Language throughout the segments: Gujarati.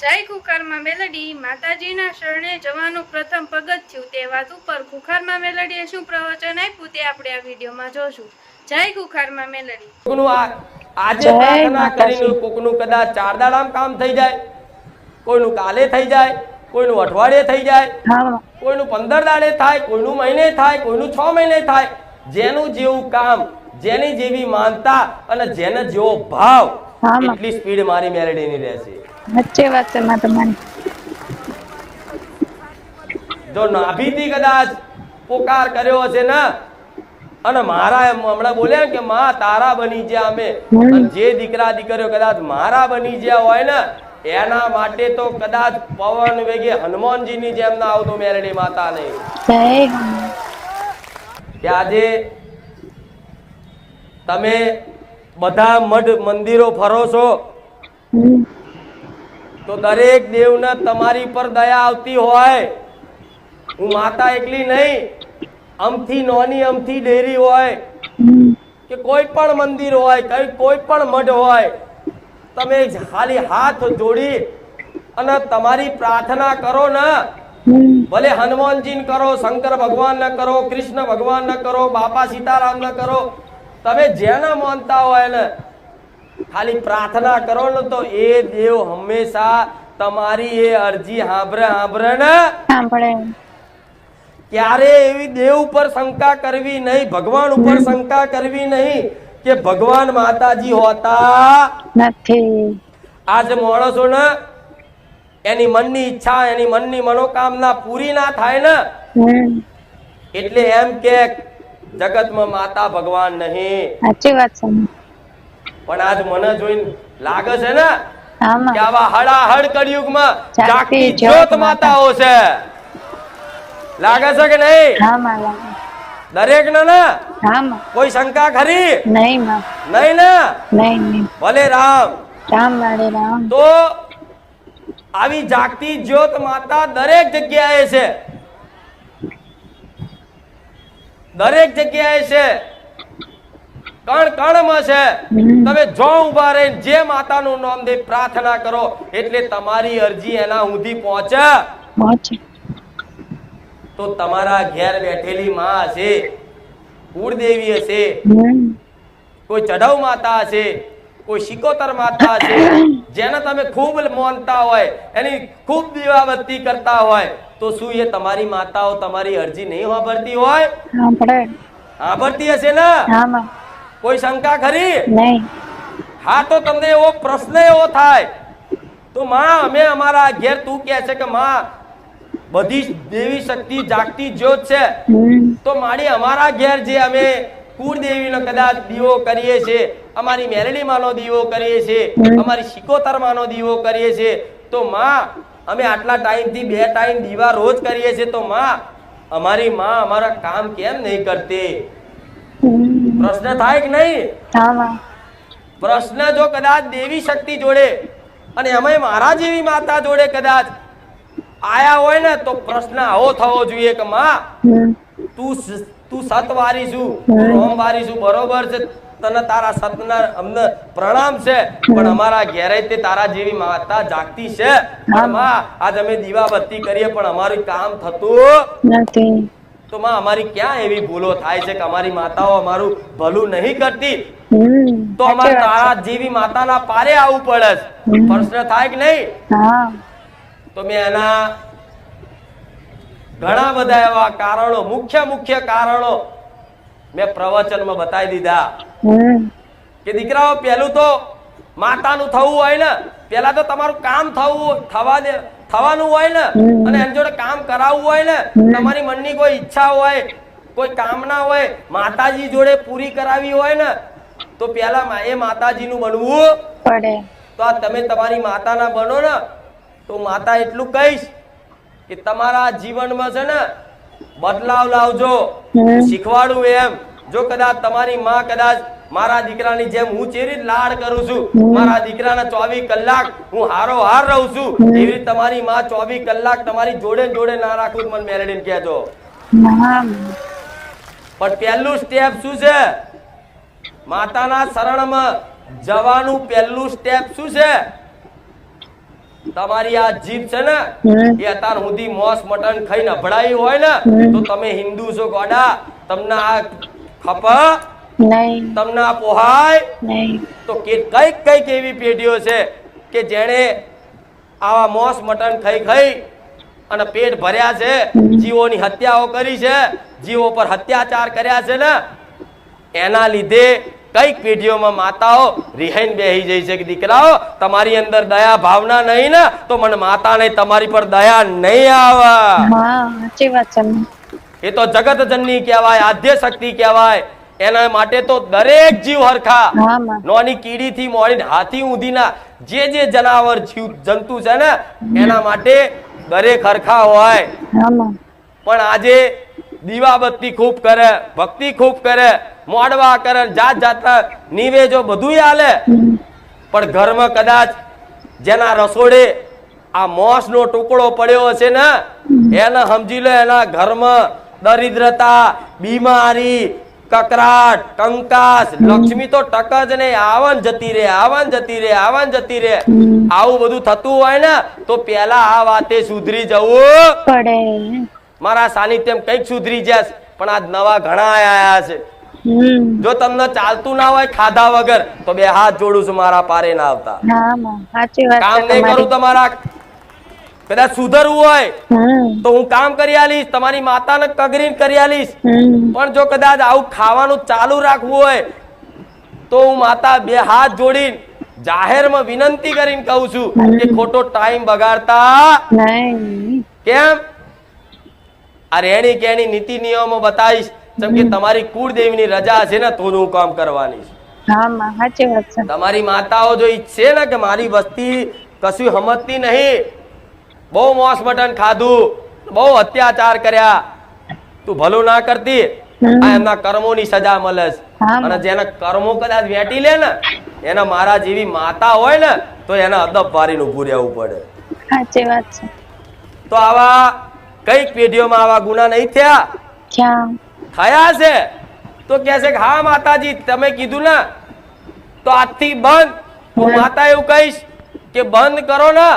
જય ખુખારમાં મેલડી માતાજીના શરણે જવાનું પ્રથમ પગથિયું તે વાત ઉપર ખુખારમાં મેલડીએ શું પ્રવચન આપ્યું તે આપણે આ વિડીયોમાં જોશું. જય ખુખારમાં મેલડી. કોકનું આજે પ્રાર્થના કરીને કોકનું કદાચ ચાર દાડામ કામ થઈ જાય કોઈનું કાલે થઈ જાય કોઈનું અઠવાડિયે થઈ જાય કોઈનું પંદર દાડે થાય કોઈનું મહિને થાય કોઈનું છ મહિને થાય. જેનું જેવું કામ જેની જેવી માનતા અને જેને જેવો ભાવ એટલી સ્પીડ મારી મેલેડીની રહેશે. સાચી વાત છે માં તમારી જો નાભીથી કદાચ પોકાર કર્યો હશે ને અને મારા એમ હમણાં બોલ્યા કે માં તારા બની જ્યા અમે અને જે દીકરા દીકરીઓ કદાચ મારા બની જ્યા હોય ને એના માટે તો કદાચ પવન વેગે હનુમાનજીની જેમ ના આવતો મેરડી માતા હનુમાન. આજે તમે બધા મઠ મંદિરો ફરો છો. તો દરેક દેવને તમારી પર દયા આવતી હોય હું માતા એકલી નહીં, અમથી નોની, અમથી ડેરી હોય કે કોઈ પણ મંદિર હોય, કઈ કોઈ પણ મઢ હોય, તમે ખાલી હાથ જોડી અને તમારી પ્રાર્થના કરો ને. ભલે હનુમાનજીને કરો, શંકર ભગવાનને કરો, કૃષ્ણ ભગવાનને કરો, બાપા સીતારામને કરો, તમે જેના માનતા હોય ને ખાલી પ્રાર્થના કરો ને તો એ દેવ હંમેશા તમારી એ અરજી હાંભરે હાંભરે ને? સાંભળે. ક્યારે એવી દેવ ઉપર શંકા કરવી નહીં ભગવાન ઉપર શંકા કરવી નહીં કે ભગવાન માતાજી હોતા? નથી. આજ માણસો ને એની મનની ઈચ્છા એની મનની મનોકામના પૂરી ના થાય ને? એટલે એમ કે જગતમાં માતા ભગવાન નહીં. સાચી વાત છે. પણ આજ મને જોઈને લાગે છે ને કે આવા હળાહળ કળિયુગમાં જાગતી જ્યોત માતાઓ છે. લાગે છે કે નહીં. દરેક ને? ને કોઈ શંકા ખરી? નહીં નહીં ને? નહીં નહીં. ભલે રામ. રામ રામ. તો આવી જાગતી જ્યોત માતા દરેક જગ્યાએ છે. દરેક જગ્યાએ છે. કણ કણમાં છે. તમે જો ઊભા રહીને જે માતાનું નામ દે પ્રાર્થના કરો એટલે તમારી અરજી એના સુધી પહોંચે. તો તમારા ઘેર બેઠેલી માં હશે કુળદેવી હશે કોઈ ચઢવ માતા હશે કોઈ શિકોતર માતા હશે જેને તમે ખૂબ માનતા હોય એની ખૂબ દીવાબત્તી કરતા હોય તો શું એ તમારી માતાઓ તમારી અરજી નહીં સાંભળતી હોય? સાંભળે. સાંભળતી હશે ને? કોઈ શંકા ખરી? હા તો તમને એવો પ્રશ્ન એવો થાય. તો માં અમે અમારા ઘેર તું કહે છે કે માં બધી દેવી શક્તિ જાગતી જ્યોત છે. તો મારી અમારા ઘેર જે અમે કુળદેવીનો કદાચ દીવો કરીએ છીએ અમારી મેલડી માનો દીવો કરીએ છીએ અમારી શિકોતર માનો દીવો કરીએ છીએ તો માં અમે આટલા ટાઈમથી બે ટાઈમ દીવા રોજ કરીએ છીએ તો માં અમારી માં અમારા કામ કેમ નહીં કરતી. પ્રશ્ન થાય કે નહીં? પ્રશ્ન જો કદાચ દેવી શક્તિ જોડે અને એમાંય મારા જેવી માતા જોડે કદાચ આયા હોય ને તો પ્રશ્ન આવો થવો જોઈએ કે માં તું તું સત સતવારી છું રોમ વારી છું બરોબર છે. તને તારા સતના અમને પ્રણામ છે પણ અમારા ઘેરે તે તારા જેવી માતા જાગતી છે. માં આજ અમે દીવાબત્તી કરીએ પણ અમારું કામ થતું નથી. તો માં અમારી ક્યાં એવી ભૂલો થાય છે કે અમારી માતાઓ અમારું ભલું નહીં કરતી? તો અમારે તારા જેવી માતાના પારે આવવું પડે છે. પ્રશ્ન થાય કે નહીં? તો મેં એના ઘણા બધા એવા કારણો મુખ્ય મુખ્ય કારણો મેં પ્રવચનમાં બતાવી દીધા. કે દીકરાઓ પહેલું તો માતાનું થવું હોય ને પેલા તો તમારું કામ થવું થવા દે થવાનું હોય ને અને એની જોડે કામ કરાવવું હોય ને તમારી મનની કોઈ ઈચ્છા હોય કોઈ કામના હોય માતાજી જોડે પૂરી કરાવી હોય ને તો પેલા એ માતાજીનું બનવું. પડે. તો આ તમે તમારી માતાના બનો ને તો માતા એટલું કહીશ કે તમારા જીવનમાં છે ને બદલાવ લાવજો. શીખવાડું એમ. જો કદાચ તમારી માં કદાચ મારા દીકરાની જેમ હું ચેરી લાડ કરું છું. મારા દીકરાના ચોવીસ કલાક હું હારો હાર રહું છું. એવી રીતે તમારી માં ચોવીસ કલાક તમારી જોડે જોડે ના રાખું મને મેલેડીને કહેજો. પણ પહેલું સ્ટેપ શું છે? માતાના શરણમાં જવાનું પહેલું સ્ટેપ શું છે? તમારી આ જીભ છે ને એ અત્યાર સુધી મોસ મટન ખાઈને અભડાઈ હોય ને તો તમે હિન્દુ છો ગોડા. તમને આ ખપ નહીં. તમને આ પોહાય નહીં. તો કંઈક કંઈક એવી પેઢીઓ છે કે જેણે આવા મોસ મટન ખાઈ ખાઈ અને પેટ ભર્યા છે જીવોની હત્યાઓ કરી છે જીવો પર હત્યાચાર કર્યા છે ને એના લીધે કંઈક પેઢીઓમાં માતાઓ રિહાઈન બેહી જાય છે કે દીકરાઓ તમારી અંદર દયા ભાવના નહીં ને તો મને માતા નહીં તમારી પર દયા નહીં આવે. એ તો જગત જનની કહેવાય આદ્ય શક્તિ કહેવાય. એના માટે તો દરેક જીવ હરખા. નોની કીડી થી મોડીને હાથી ઊંધીના જે જે જનાવર જીવ જંતુ છે ને એના માટે દરેક હરખા હોય. પણ આજે દીવાબત્તી ખૂબ કરે ભક્તિ ખૂબ કરે મોડવા કરે જાત જાત નિવેજો બધું હાલે. પણ ઘરમાં કદાચ જેના રસોડે આ મોસ નો ટુકડો પડ્યો હશે ને એને સમજી લો એના ઘરમાં દરિદ્રતા બીમારી કકરાટ કંકાસ લક્ષ્મી તો ટક જ નહીં. આવન જતી રે આવન જતી રે આવન જતી રે. આવું બધું થતું હોય ને તો પેલા આ વાતે સુધરી જવું. પડે. મારા સાનિધ્યમ કંઈક સુધરી જશે પણ આજ નવા ઘણા આયા છે. જો તમને ચાલતું ના હોય ખાધા વગર તો બે હાથ જોડું છું મારા પારે ના આવતા. કામ નહીં કરું તમારા કદાચ સુધરવું હોય તો હું કામ કરી આલીશ તમારી માતાને કગરીન કરી આલીશ. પણ જો કદાચ આવું ખાવાનું ચાલુ રાખવું હોય તો હું માતા બે હાથ જોડીને જાહેરમાં વિનંતી કરીને કહું છું કે ખોટો ટાઈમ બગાડતા કેમ? આ રેણી કેણી નીતિ નિયમો બતાવીશ જેમ કે તમારી કુળદેવીની રજા છે ને તો હું કામ કરવાની છું. તમારી માતાઓ જો ઈચ્છે ને કે મારી વસ્તી કશું સમજતી નહીં બહુ મોસ મટન ખાધું બહુ અત્યાચાર કર્યા. તું ભલું ના કરતી આ એમના કર્મોની સજા મળે છે. અને જેના કર્મો કદાચ વેટી લે ને એના મારા જેવી માતા હોય ને તો એના અદબ વારીને ઊભું રહેવું પડે. સાચી વાત છે. તો આવા કંઈક પેઢીઓમાં આવા ગુના નહીં થયા? થયા છે? તો કે છે કે હા માતાજી તમે કીધું ને તો આજથી બંધ. હું માતા એવું કહીશ કે બંધ કરો ને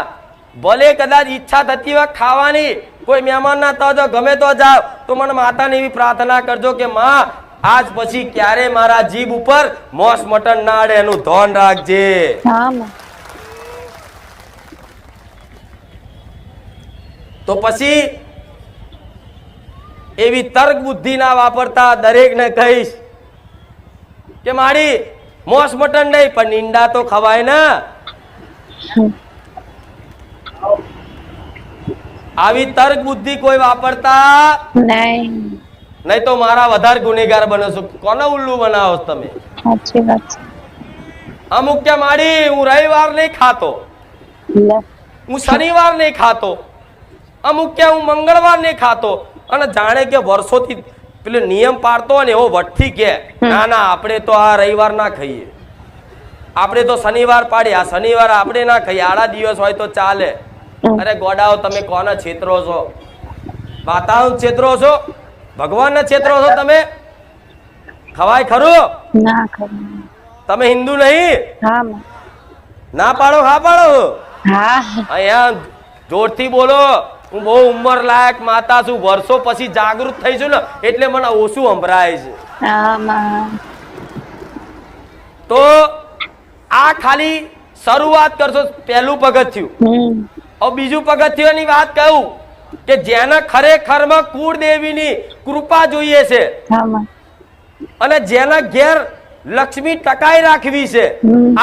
ભલે કદાચ ઈચ્છા થતી હોય ખાવાની કોઈ મહેમાન ના તો જો ગમે તો જાવ તો મને માતાને એવી પ્રાર્થના કરજો કે માં આજ પછી ક્યારે મારા જીભ ઉપર મોસ મટન ના અડે એનું ધોન રાખજે. તો પછી એવી તર્ક બુદ્ધિ ના વાપરતા દરેકને કહીશ કે મારી મોસ મટન નહીં પણ ઈંડા તો ખવાય ને. આવી તર્ક બુદ્ધિ કોઈ વાપરતા? નહીં. નહીં તો મારા વધારે ગુનેગાર બનો છો. કોને ઉલ્લુ બનાવો તમે? સાચી વાત અમુક કે માડી હું રવિવાર નહીં ખાતો. હું શનિવાર નહીં ખાતો. અમુક કે હું મંગળવાર નહીં ખાતો. અને જાણે કે વર્ષોથી પેલો નિયમ પાડતો ને એવો વટથી કે ના ના આપણે તો આ રવિવાર ના ખાઈએ. આપણે તો શનિવાર પાડીએ. આ શનિવાર આપણે ના ખાઈએ. આડા દિવસ હોય તો ચાલે. અરે ગોડાઓ તમે કોના છેતરો છો? વાતાવરણ છેતરો છો? ભગવાનના છેતરો છો તમે? ખવાય ખરું? તમે હિન્દુ નહીં? ના પાડો હા પાડો? અહીંયા જોરથી બોલો. હું બહુ ઉંમર લાયક માતા છું. વર્ષો પછી જાગૃત થઈ છું ને એટલે મને ઓછું સંભળાય છે. તો આ ખાલી શરૂઆત કરશો પહેલું પગથિયું. હવે બીજું પગથિયાની વાત કહું કે જેને ખરેખરમાં કુળદેવીની કૃપા જોઈએ છે. અને જેના ઘેર લક્ષ્મી ટકાઈ રાખવી છે.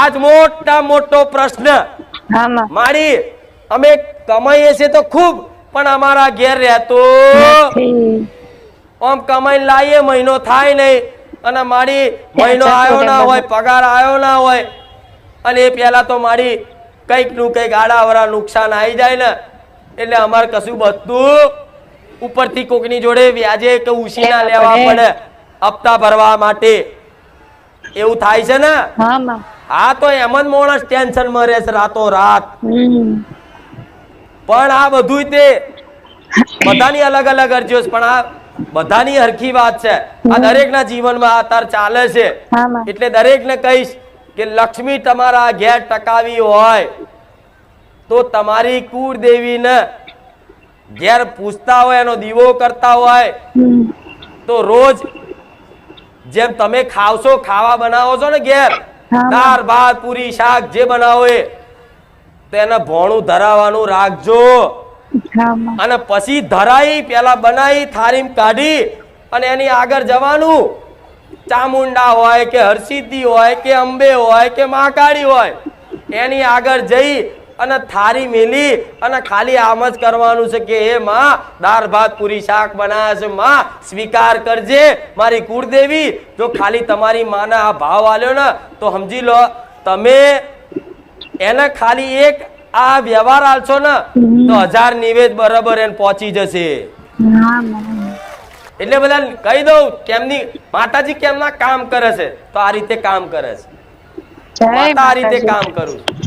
આજ મોટા મોટો પ્રશ્ન. મારી અમે કમાઈએ છીએ તો ખૂબ પણ અમારા ઘેર રહેતો. આમ કમાઈને લાવીએ મહિનો થાય નહીં. અને મારી મહિનો આવ્યો ના હોય પગાર આવ્યો ના હોય. અને એ પહેલા તો મારી કંઈકનું કંઈક આડાવરા નુકસાન આવી જાય ને એટલે અમારે કશું બધું ઉપરથી કોકની જોડે વ્યાજે કે ઉશીના લેવા પડે. હપ્તા ભરવા માટે. એવું થાય છે ને? હા તો એમ જ માણસ ટેન્શનમાં રહેશે રાતો રાત પણ આ બધું તે બધાની અલગ અલગ અરજીઓ પણ આ બધાની હરખી વાત છે. આ દરેકના જીવનમાં આ તાર ચાલે છે. એટલે દરેકને કહીશ કે લક્ષ્મી તમારા ઘેર ટકાવી હોય તો તમારી કુળદેવીને ઘેર પૂછતા હોય એનો દીવો કરતા હોય તો રોજ જેમ તમે ખાવશો ખાવા બનાવો છો ને ઘેર. દાળ ભાત પૂરી શાક જે બનાવો એ તો એને ભોણું ધરાવવાનું રાખજો. અને પછી ધરાઈ પેલા બનાવી થારીમ કાઢી અને એની આગળ જવાનું. ચામુંડા હોય કે હરસિદ્ધિ હોય કે અંબે હોય કે મહાકાળી હોય એની આગળ જઈ અને થારી મેલી અને ખાલી આમ જ કરવાનું છે કે હે માં દાળ ભાત પૂરી શાક બનાવ્યા છે માં સ્વીકાર કરજે મારી કુળદેવી. જો ખાલી તમારી માના આ ભાવ આલ્યો ને તો સમજી લો તમે એને ખાલી એક આ વ્યવહાર આલશો ને તો હજાર નિવેદ બરાબર એને પહોંચી જશે. એટલે બધા કહી દઉં કેમની માતાજી કેમના કામ કરે છે? તો આ રીતે કામ કરે છે. માતા આ રીતે કામ કરું છું.